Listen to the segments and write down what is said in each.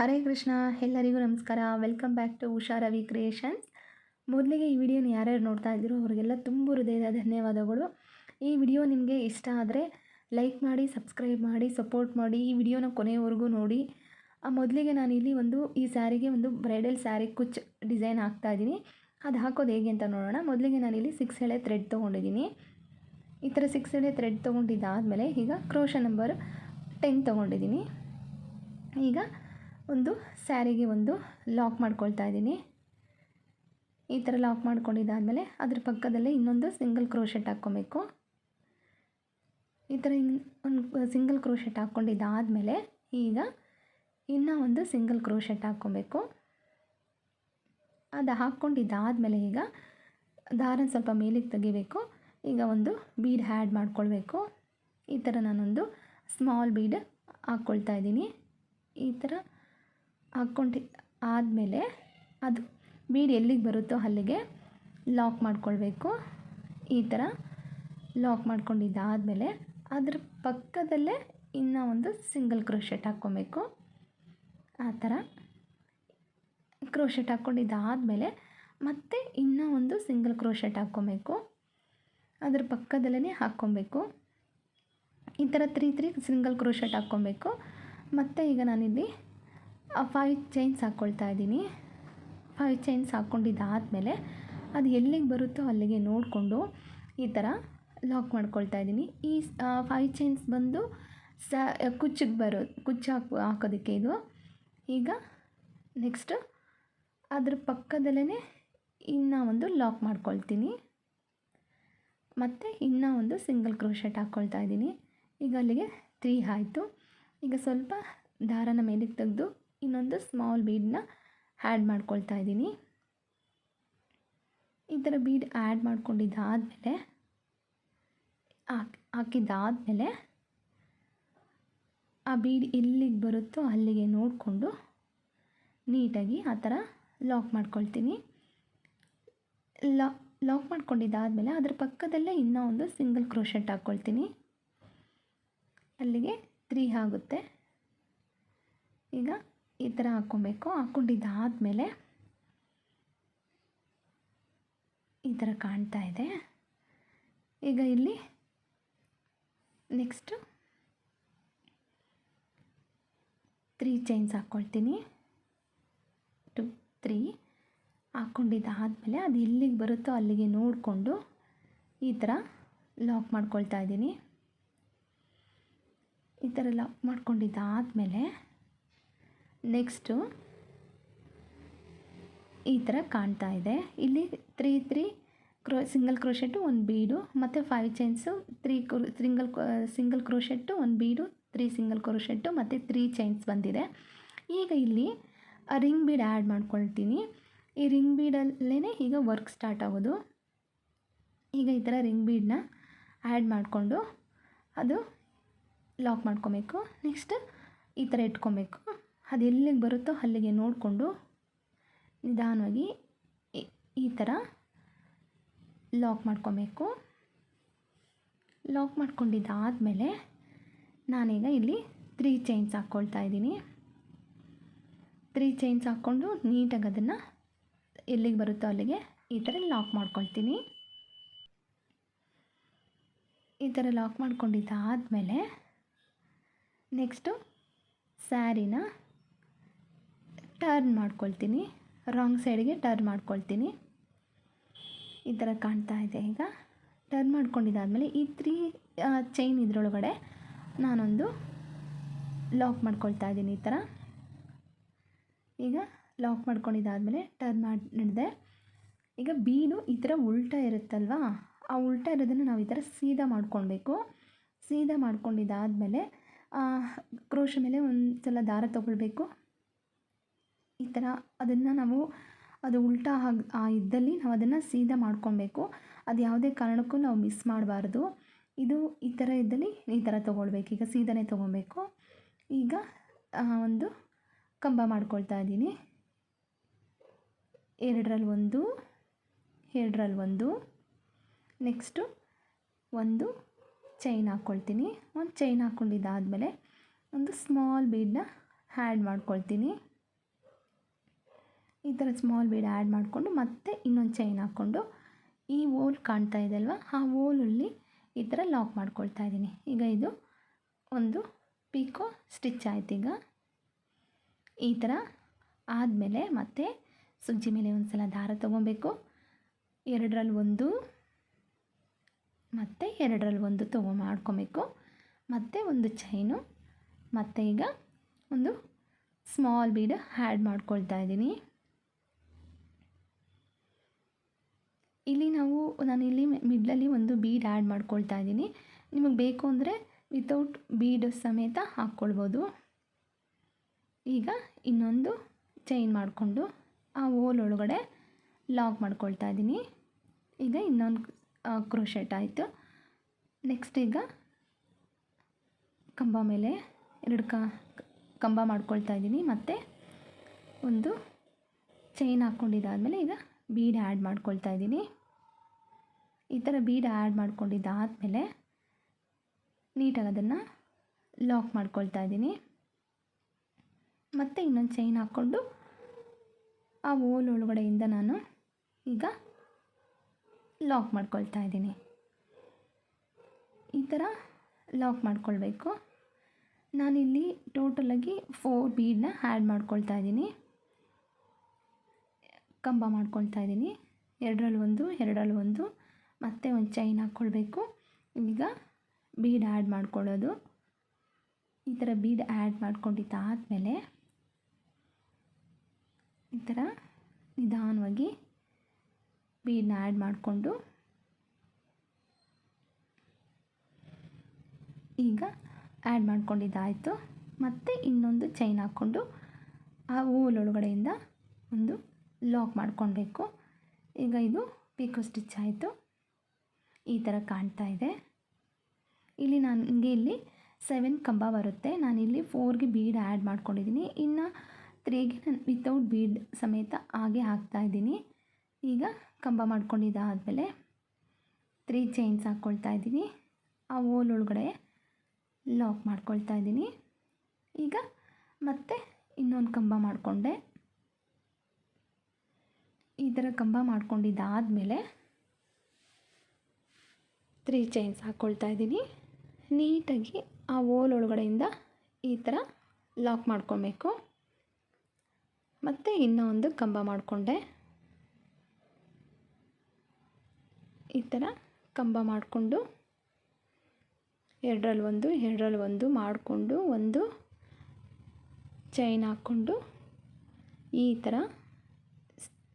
ಹರೇ ಕೃಷ್ಣ, ಎಲ್ಲರಿಗೂ ನಮಸ್ಕಾರ. Welcome back to Usha Ravi creations ಮೊದಲಿಗೆ ಈ ವಿಡಿಯೋನ ಯಾರ್ಯಾರು ನೋಡ್ತಾ ಇದ್ದೀರೋ ಅವರಿಗೆಲ್ಲ ತುಂಬ ಹೃದಯದ ಧನ್ಯವಾದಗಳು. ಈ ವಿಡಿಯೋ ನಿಮಗೆ ಇಷ್ಟ ಆದರೆ ಲೈಕ್ ಮಾಡಿ ಸಬ್ಸ್ಕ್ರೈಬ್ ಮಾಡಿ ಸಪೋರ್ಟ್ ಮಾಡಿ ಈ ವಿಡಿಯೋನ ಕೊನೆಯವರೆಗೂ ನೋಡಿ. ಮೊದಲಿಗೆ ನಾನು ಇಲ್ಲಿ ಒಂದು ಈ ಸ್ಯಾರಿಗೆ ಒಂದು ಬ್ರೈಡಲ್ ಸ್ಯಾರಿ ಕುಚ್ ಡಿಸೈನ್ ಹಾಕ್ತಾ ಇದ್ದೀನಿ. ಅದು ಹಾಕೋದು ಹೇಗೆ ಅಂತ ನೋಡೋಣ. ಮೊದಲಿಗೆ ನಾನು ಇಲ್ಲಿ ಸಿಕ್ಸ್ ಎಳೆ ಥ್ರೆಡ್ ತೊಗೊಂಡಿದ್ದೀನಿ. ಈ ಥರ ಸಿಕ್ಸ್ ಎಳೆ ಥ್ರೆಡ್ ತೊಗೊಂಡಿದ್ದಾದಮೇಲೆ ಈಗ ಕ್ರೋಶ ನಂಬರ್ ಟೆನ್ ತೊಗೊಂಡಿದ್ದೀನಿ. ಈಗ ಒಂದು ಸ್ಯಾರಿಗೆ ಒಂದು ಲಾಕ್ ಮಾಡ್ಕೊಳ್ತಾ ಇದ್ದೀನಿ. ಈ ಥರ ಲಾಕ್ ಮಾಡ್ಕೊಂಡಿದ್ದಾದಮೇಲೆ ಅದ್ರ ಪಕ್ಕದಲ್ಲೇ ಇನ್ನೊಂದು ಸಿಂಗಲ್ ಕ್ರೋಶೆಟ್ ಹಾಕ್ಕೊಬೇಕು. ಈ ಥರ ಒಂದು ಸಿಂಗಲ್ ಕ್ರೋಶೆಟ್ ಹಾಕ್ಕೊಂಡಿದ್ದಾದಮೇಲೆ ಈಗ ಇನ್ನೂ ಒಂದು ಸಿಂಗಲ್ ಕ್ರೋಶೆಟ್ ಹಾಕ್ಕೊಬೇಕು. ಅದು ಹಾಕ್ಕೊಂಡಿದ್ದಾದಮೇಲೆ ಈಗ ದಾರನ ಸ್ವಲ್ಪ ಮೇಲಿಗೆ ತೆಗಿಬೇಕು. ಈಗ ಒಂದು ಬೀಡ್ ಹ್ಯಾಡ್ ಮಾಡ್ಕೊಳ್ಬೇಕು. ಈ ಥರ ನಾನೊಂದು ಸ್ಮಾಲ್ ಬೀಡ್ ಹಾಕ್ಕೊಳ್ತಾ ಇದ್ದೀನಿ. ಈ ಥರ ಹಾಕ್ಕೊಂಡು, ಆದಮೇಲೆ ಅದು ಬೀಡ್ ಎಲ್ಲಿಗೆ ಬರುತ್ತೋ ಅಲ್ಲಿಗೆ ಲಾಕ್ ಮಾಡ್ಕೊಳ್ಬೇಕು. ಈ ಥರ ಲಾಕ್ ಮಾಡ್ಕೊಂಡಿದ್ದಾದಮೇಲೆ ಅದ್ರ ಪಕ್ಕದಲ್ಲೇ ಇನ್ನೂ ಒಂದು ಸಿಂಗಲ್ ಕ್ರೋಶೆಟ್ ಹಾಕ್ಕೊಬೇಕು. ಆ ಥರ ಕ್ರೋಶೆಟ್ ಹಾಕ್ಕೊಂಡಿದ್ದಾದಮೇಲೆ ಮತ್ತೆ ಇನ್ನೂ ಒಂದು ಸಿಂಗಲ್ ಕ್ರೋಶೆಟ್ ಹಾಕ್ಕೊಬೇಕು. ಅದ್ರ ಪಕ್ಕದಲ್ಲೇ ಹಾಕ್ಕೊಬೇಕು. ಈ ಥರ ತ್ರೀ ತ್ರೀ ಸಿಂಗಲ್ ಕ್ರೋಶೆಟ್ ಹಾಕ್ಕೊಬೇಕು. ಮತ್ತು ಈಗ ನಾನಿಲ್ಲಿ ಫೈವ್ ಚೈನ್ಸ್ ಹಾಕ್ಕೊಳ್ತಾ ಇದ್ದೀನಿ. ಫೈವ್ ಚೈನ್ಸ್ ಹಾಕ್ಕೊಂಡಿದ್ದಾದಮೇಲೆ ಅದು ಎಲ್ಲಿಗೆ ಬರುತ್ತೋ ಅಲ್ಲಿಗೆ ನೋಡಿಕೊಂಡು ಈ ಥರ ಲಾಕ್ ಮಾಡ್ಕೊಳ್ತಾ ಇದ್ದೀನಿ. ಈ ಫೈವ್ ಚೈನ್ಸ್ ಬಂದು ಸ, ಕುಚ್ಚಿಗೆ ಬರೋ, ಕುಚ್ಚು ಹಾಕಿ, ಹಾಕೋದಕ್ಕೆ ಇದು. ಈಗ ನೆಕ್ಸ್ಟ್ ಅದ್ರ ಪಕ್ಕದಲ್ಲೇ ಇನ್ನೂ ಒಂದು ಲಾಕ್ ಮಾಡ್ಕೊಳ್ತೀನಿ. ಮತ್ತು ಇನ್ನೂ ಒಂದು ಸಿಂಗಲ್ ಕ್ರೋಶೆಟ್ ಹಾಕ್ಕೊಳ್ತಾ ಇದ್ದೀನಿ. ಈಗ ಅಲ್ಲಿಗೆ ತ್ರೀ ಆಯಿತು. ಈಗ ಸ್ವಲ್ಪ ದಾರನ ಮೇಲಿಗೆ ತೆಗೆದು ಇನ್ನೊಂದು ಸ್ಮಾಲ್ ಬೀಡನ್ನ ಆ್ಯಡ್ ಮಾಡ್ಕೊಳ್ತಾ ಇದ್ದೀನಿ. ಈ ಥರ ಬೀಡ್ ಆ್ಯಡ್ ಮಾಡ್ಕೊಂಡಿದ್ದಾದಮೇಲೆ, ಹಾಕಿ, ಹಾಕಿದ್ದಾದಮೇಲೆ ಆ ಬೀಡ್ ಎಲ್ಲಿಗೆ ಬರುತ್ತೋ ಅಲ್ಲಿಗೆ ನೋಡಿಕೊಂಡು ನೀಟಾಗಿ ಆ ಥರ ಲಾಕ್ ಮಾಡ್ಕೊಳ್ತೀನಿ. ಲಾಕ್ ಲಾಕ್ ಮಾಡ್ಕೊಂಡಿದ್ದಾದಮೇಲೆ ಅದರ ಪಕ್ಕದಲ್ಲೇ ಇನ್ನೂ ಒಂದು ಸಿಂಗಲ್ ಕ್ರೋಶೆಟ್ ಹಾಕ್ಕೊಳ್ತೀನಿ ಅಲ್ಲಿಗೆ ತ್ರೀ ಆಗುತ್ತೆ. ಈಗ ಈ ಥರ ಹಾಕ್ಕೊಬೇಕು. ಹಾಕ್ಕೊಂಡಿದ್ದಾದಮೇಲೆ ಈ ಥರ ಕಾಣ್ತಾ ಇದೆ. ಈಗ ಇಲ್ಲಿ ನೆಕ್ಸ್ಟು ತ್ರೀ ಚೈನ್ಸ್ ಹಾಕ್ಕೊಳ್ತೀನಿ. ಟು ತ್ರೀ ಹಾಕ್ಕೊಂಡಿದ್ದಾದಮೇಲೆ ಅದು ಎಲ್ಲಿಗೆ ಬರುತ್ತೋ ಅಲ್ಲಿಗೆ ನೋಡಿಕೊಂಡು ಈ ಥರ ಲಾಕ್ ಮಾಡ್ಕೊಳ್ತಾ ಇದ್ದೀನಿ. ಈ ಥರ ಲಾಕ್ ಮಾಡ್ಕೊಂಡಿದ್ದಾದಮೇಲೆ ನೆಕ್ಸ್ಟು ಈ ಥರ ಕಾಣ್ತಾ ಇದೆ. ಇಲ್ಲಿ ತ್ರೀ ತ್ರೀ ಕ್ರೋ ಸಿಂಗಲ್ ಕ್ರೋಶೆಟ್ಟು ಒಂದು ಬೀಡು, ಮತ್ತು ಫೈವ್ ಚೈನ್ಸು ತ್ರೀ ಕ್ರೋ ಸಿಂಗಲ್ ಸಿಂಗಲ್ ಕ್ರೋಶೆಟ್ಟು ಒಂದು ಬೀಡು ತ್ರೀ ಸಿಂಗಲ್ ಕ್ರೋಶೆಟ್ಟು ಮತ್ತು ತ್ರೀ ಚೈನ್ಸ್ ಬಂದಿದೆ. ಈಗ ಇಲ್ಲಿ ರಿಂಗ್ ಬೀಡ್ ಆ್ಯಡ್ ಮಾಡ್ಕೊಳ್ತೀನಿ. ಈ ರಿಂಗ್ ಬೀಡಲ್ಲೇ ಈಗ ವರ್ಕ್ ಸ್ಟಾರ್ಟ್ ಆಗೋದು. ಈಗ ಈ ಥರ ರಿಂಗ್ ಬೀಡನ್ನ ಆ್ಯಡ್ ಮಾಡಿಕೊಂಡು ಅದು ಲಾಕ್ ಮಾಡ್ಕೊಬೇಕು. ನೆಕ್ಸ್ಟ್ ಈ ಥರ ಇಟ್ಕೊಬೇಕು. ಅದು ಎಲ್ಲಿಗೆ ಬರುತ್ತೋ ಅಲ್ಲಿಗೆ ನೋಡಿಕೊಂಡು ನಿಧಾನವಾಗಿ ಈ ಥರ ಲಾಕ್ ಮಾಡ್ಕೊಬೇಕು. ಲಾಕ್ ಮಾಡ್ಕೊಂಡಿದ್ದಾದಮೇಲೆ ನಾನೀಗ ಇಲ್ಲಿ ತ್ರೀ ಚೈನ್ಸ್ ಹಾಕ್ಕೊಳ್ತಾ ಇದ್ದೀನಿ. ತ್ರೀ ಚೈನ್ಸ್ ಹಾಕ್ಕೊಂಡು ನೀಟಾಗಿ ಅದನ್ನು ಎಲ್ಲಿಗೆ ಬರುತ್ತೋ ಅಲ್ಲಿಗೆ ಈ ಥರ ಲಾಕ್ ಮಾಡ್ಕೊಳ್ತೀನಿ. ಈ ಥರ ಲಾಕ್ ಮಾಡ್ಕೊಂಡಿದ್ದಾದಮೇಲೆ ನೆಕ್ಸ್ಟು ಸ್ಯಾರಿನ ಟರ್ನ್ ಮಾಡ್ಕೊಳ್ತೀನಿ. ರಾಂಗ್ ಸೈಡಿಗೆ ಟರ್ನ್ ಮಾಡ್ಕೊಳ್ತೀನಿ. ಈ ಥರ ಕಾಣ್ತಾ ಇದೆ ಈಗ. ಟರ್ನ್ ಮಾಡ್ಕೊಂಡಿದ್ದಾದಮೇಲೆ ಈ ತ್ರೀ ಚೈನ್ ಇದರೊಳಗಡೆ ನಾನೊಂದು ಲಾಕ್ ಮಾಡ್ಕೊಳ್ತಾ ಇದ್ದೀನಿ ಈ ಥರ ಈಗ ಲಾಕ್ ಮಾಡ್ಕೊಂಡಿದ್ದಾದಮೇಲೆ ಟರ್ನ್ ಮಾಡಿ ಈಗ ಬೀನು ಈ ಥರ ಉಲ್ಟಾ ಇರುತ್ತಲ್ವಾ? ಆ ಉಲ್ಟಾ ಇರೋದನ್ನು ನಾವು ಈ ಥರ ಸೀದಾ ಮಾಡ್ಕೊಳ್ಬೇಕು. ಸೀದಾ ಮಾಡ್ಕೊಂಡಿದ್ದಾದಮೇಲೆ ಕ್ರೋಶ ಮೇಲೆ ಒಂದು ಸಲ ದಾರ ತೊಗೊಳ್ಬೇಕು. ಈ ಥರ ಅದನ್ನು ನಾವು, ಅದು ಉಲ್ಟಾ ಆ ಇದ್ದಲ್ಲಿ ನಾವು ಅದನ್ನು ಸೀದಾ ಮಾಡ್ಕೊಬೇಕು ಅದು ಯಾವುದೇ ಕಾರಣಕ್ಕೂ ನಾವು ಮಿಸ್ ಮಾಡಬಾರ್ದು. ಇದು ಈ ಥರ ಇದ್ದಲ್ಲಿ ಈ ಥರ ತೊಗೊಳ್ಬೇಕು. ಈಗ ಸೀದಾನೇ ತೊಗೊಬೇಕು ಈಗ ಒಂದು ಕಂಬ ಮಾಡ್ಕೊಳ್ತಾ ಇದ್ದೀನಿ. ಎರಡರಲ್ಲಿ ಒಂದು ಎರಡರಲ್ಲಿ ಒಂದು. ನೆಕ್ಸ್ಟು ಒಂದು ಚೈನ್ ಹಾಕ್ಕೊಳ್ತೀನಿ ಒಂದು ಚೈನ್ ಹಾಕ್ಕೊಂಡಿದ್ದಾದಮೇಲೆ ಒಂದು ಸ್ಮಾಲ್ ಬೀಡನ್ನ ಹ್ಯಾಡ್ ಮಾಡ್ಕೊಳ್ತೀನಿ. ಈ ಥರ ಸ್ಮಾಲ್ ಬೀಡ್ ಆ್ಯಡ್ ಮಾಡಿಕೊಂಡು ಮತ್ತೆ ಇನ್ನೊಂದು ಚೈನ್ ಹಾಕ್ಕೊಂಡು ಈ ಓಲ್ ಕಾಣ್ತಾ ಇದೆ ಅಲ್ವಾ? ಆ ಓಲಲ್ಲಿ ಈ ಥರ ಲಾಕ್ ಮಾಡ್ಕೊಳ್ತಾ ಇದ್ದೀನಿ. ಈಗ ಇದು ಒಂದು ಪೀಕೋ ಸ್ಟಿಚ್ ಆಯ್ತು ಈಗ. ಈ ಥರ ಆದಮೇಲೆ ಮತ್ತೆ ಸುಜ್ಜಿ ಮೇಲೆ ಒಂದು ಸಲ ದಾರ ತೊಗೊಬೇಕು. ಎರಡರಲ್ಲಿ ಒಂದು ಮತ್ತು ಎರಡರಲ್ಲಿ ಒಂದು ತೊಗೊ ಮಾಡ್ಕೊಬೇಕು. ಮತ್ತು ಒಂದು ಚೈನು. ಮತ್ತು ಈಗ ಒಂದು ಸ್ಮಾಲ್ ಬೀಡ್ ಆ್ಯಡ್ ಮಾಡ್ಕೊಳ್ತಾ ಇದ್ದೀನಿ. ಇಲ್ಲಿ ನಾವು, ನಾನು ಇಲ್ಲಿ ಮಿಡ್ಲಲ್ಲಿ ಒಂದು ಬೀಡ್ ಆ್ಯಡ್ ಮಾಡ್ಕೊಳ್ತಾ ಇದ್ದೀನಿ. ನಿಮಗೆ ಬೇಕು ಅಂದರೆ ವಿತೌಟ್ ಬೀಡ್ ಸಮೇತ ಹಾಕ್ಕೊಳ್ಬೋದು. ಈಗ ಇನ್ನೊಂದು ಚೈನ್ ಮಾಡಿಕೊಂಡು ಆ ಓಲ್ ಒಳಗಡೆ ಲಾಕ್ ಮಾಡ್ಕೊಳ್ತಾ ಇದ್ದೀನಿ. ಈಗ ಇನ್ನೊಂದು ಕ್ರೋಶೆಟ್ ಆಯಿತು. ನೆಕ್ಸ್ಟ್ ಈಗ ಕಂಬ ಮೇಲೆ ಎರಡು ಕಂಬ ಮಾಡ್ಕೊಳ್ತಾ ಇದ್ದೀನಿ. ಮತ್ತು ಒಂದು ಚೈನ್ ಹಾಕ್ಕೊಂಡಿದ್ದಾದಮೇಲೆ ಈಗ ಬೀಡ್ ಆ್ಯಡ್ ಮಾಡ್ಕೊಳ್ತಾ ಇದ್ದೀನಿ. ಈ ಥರ ಬೀಡ್ ಆ್ಯಡ್ ಮಾಡ್ಕೊಂಡಿದ್ದಾದಮೇಲೆ ನೀಟಾಗಿ ಅದನ್ನು ಲಾಕ್ ಮಾಡ್ಕೊಳ್ತಾ ಇದ್ದೀನಿ. ಮತ್ತು ಇನ್ನೊಂದು ಚೈನ್ ಹಾಕ್ಕೊಂಡು ಆ ಓಲ್ ಒಳಗಡೆಯಿಂದ ನಾನು ಈಗ ಲಾಕ್ ಮಾಡ್ಕೊಳ್ತಾ ಇದ್ದೀನಿ. ಈ ಥರ ಲಾಕ್ ಮಾಡ್ಕೊಳ್ಬೇಕು. ನಾನಿಲ್ಲಿ ಟೋಟಲಾಗಿ ಫೋರ್ ಬೀಡನ್ನ ಆ್ಯಡ್ ಮಾಡ್ಕೊಳ್ತಾ ಇದ್ದೀನಿ. ಕಂಬ ಮಾಡ್ಕೊಳ್ತಾ ಇದ್ದೀನಿ. ಎರಡರಲ್ಲಿ ಒಂದು ಎರಡರಲ್ಲಿ ಒಂದು. ಮತ್ತೆ ಒಂದು ಚೈನ್ ಹಾಕ್ಕೊಳ್ಬೇಕು. ಈಗ ಬೀಡ್ ಆ್ಯಡ್ ಮಾಡ್ಕೊಳ್ಳೋದು. ಈ ಥರ ಬೀಡ್ ಆ್ಯಡ್ ಮಾಡ್ಕೊಂಡಿದ್ದಾದಮೇಲೆ ಈ ಥರ ನಿಧಾನವಾಗಿ ಬೀಡನ್ನ ಆ್ಯಡ್ ಮಾಡಿಕೊಂಡು ಈಗ ಆ್ಯಡ್ ಮಾಡ್ಕೊಂಡಿದ್ದಾಯಿತು. ಮತ್ತು ಇನ್ನೊಂದು ಚೈನ್ ಹಾಕ್ಕೊಂಡು ಆ ಹೂವಲೊಳಗಡೆಯಿಂದ ಒಂದು ಲಾಕ್ ಮಾಡ್ಕೊಳ್ಬೇಕು. ಈಗ ಇದು ಪೀಕೋ ಸ್ಟಿಚ್ ಆಯಿತು. ಈ ಥರ ಕಾಣ್ತಾ ಇದೆ. ಇಲ್ಲಿ ನನಗೆ ಇಲ್ಲಿ ಸೆವೆನ್ ಕಂಬ ಬರುತ್ತೆ. ನಾನಿಲ್ಲಿ ಫೋರ್ಗೆ ಬೀಡ್ ಆ್ಯಡ್ ಮಾಡ್ಕೊಂಡಿದ್ದೀನಿ. ಇನ್ನು ತ್ರೀಗೆ ನಾನು ವಿತೌಟ್ ಬೀಡ್ ಸಮೇತ ಹಾಗೆ ಹಾಕ್ತಾಯಿದ್ದೀನಿ ಈಗ ಕಂಬ ಮಾಡ್ಕೊಂಡಿದ್ದಾದಮೇಲೆ ತ್ರೀ ಚೈನ್ಸ್ ಹಾಕ್ಕೊಳ್ತಾ ಇದ್ದೀನಿ. ಆ ಓಲ್ ಒಳಗಡೆ ಲಾಕ್ ಮಾಡ್ಕೊಳ್ತಾ ಇದ್ದೀನಿ. ಈಗ ಮತ್ತೆ ಇನ್ನೊಂದು ಕಂಬ ಮಾಡಿಕೊಂಡೆ. ಈ ಥರ ಕಂಬ ಮಾಡ್ಕೊಂಡಿದ್ದಾದಮೇಲೆ ತ್ರೀ ಚೈನ್ಸ್ ಹಾಕ್ಕೊಳ್ತಾ ಇದ್ದೀನಿ. ನೀಟಾಗಿ ಆ ಓಲ್ ಒಳಗಡೆಯಿಂದ ಈ ಥರ ಲಾಕ್ ಮಾಡ್ಕೊಬೇಕು. ಮತ್ತು ಇನ್ನೂ ಒಂದು ಕಂಬ ಮಾಡಿಕೊಂಡೆ. ಈ ಥರ ಕಂಬ ಮಾಡಿಕೊಂಡು ಎರಡರಲ್ಲಿ ಒಂದು ಎರಡರಲ್ಲಿ ಒಂದು ಮಾಡಿಕೊಂಡು ಒಂದು ಚೈನ್ ಹಾಕ್ಕೊಂಡು ಈ ಥರ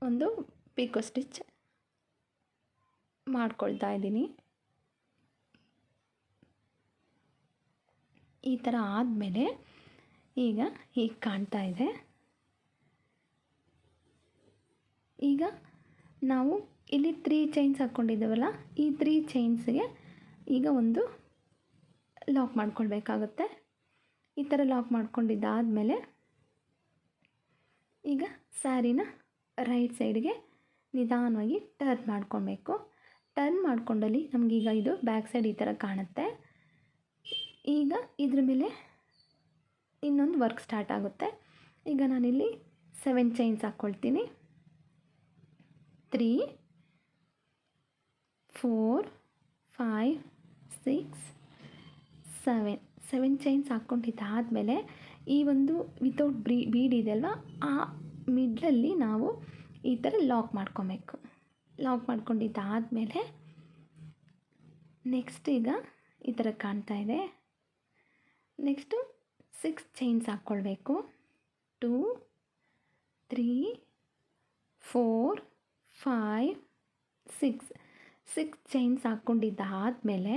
ಒಂದು ಪಿಕೋ ಸ್ಟಿಚ್ ಮಾಡ್ಕೊಳ್ತಾ ಇದ್ದೀನಿ. ಈ ಥರ ಆದಮೇಲೆ ಈಗ ಹೀಗೆ ಕಾಣ್ತಾ ಇದೆ. ಈಗ ನಾವು ಇಲ್ಲಿ ತ್ರೀ ಚೈನ್ಸ್ ಹಾಕ್ಕೊಂಡಿದ್ದೇವಲ್ಲ ಈ ತ್ರೀ ಚೈನ್ಸ್ಗೆ ಈಗ ಒಂದು ಲಾಕ್ ಮಾಡ್ಕೊಳ್ಬೇಕಾಗುತ್ತೆ. ಈ ಥರ ಲಾಕ್ ಮಾಡ್ಕೊಂಡಿದ್ದಾದಮೇಲೆ ಈಗ ಸ್ಯಾರಿನ ರೈಟ್ ಸೈಡ್ಗೆ ನಿಧಾನವಾಗಿ ಟರ್ನ್ ಮಾಡ್ಕೊಬೇಕು. ಟರ್ನ್ ಮಾಡ್ಕೊಂಡಲ್ಲಿ ನಮಗೀಗ ಇದು ಬ್ಯಾಕ್ ಸೈಡ್ ಈ ಥರ ಕಾಣುತ್ತೆ. ಈಗ ಇದ್ರ ಮೇಲೆ ಇನ್ನೊಂದು ವರ್ಕ್ ಸ್ಟಾರ್ಟ್ ಆಗುತ್ತೆ. ಈಗ ನಾನಿಲ್ಲಿ ಸೆವೆನ್ ಚೈನ್ಸ್ ಹಾಕ್ಕೊಳ್ತೀನಿ. Three, four, five, six, seven. Seven chains ಹಾಕ್ಕೊಂಡಿದ್ದಾದಮೇಲೆ ಈ ಒಂದು ವಿತೌಟ್ ಬ್ರೀ, ಬೀಡ್ ಅಲ್ವಾ? ಆ ಮಿಡ್ಲಲ್ಲಿ ನಾವು ಈ ಥರ ಲಾಕ್ ಮಾಡ್ಕೊಬೇಕು. ಲಾಕ್ ಮಾಡ್ಕೊಂಡಿದ್ದಾದಮೇಲೆ ನೆಕ್ಸ್ಟ್ ಈಗ ಈ ಥರ ಕಾಣ್ತಾ ಇದೆ. ನೆಕ್ಸ್ಟು ಸಿಕ್ಸ್ ಚೈನ್ಸ್ ಹಾಕ್ಕೊಳ್ಬೇಕು. Two, three, four, five, six. Six chains ಹಾಕ್ಕೊಂಡಿದ್ದಾದಮೇಲೆ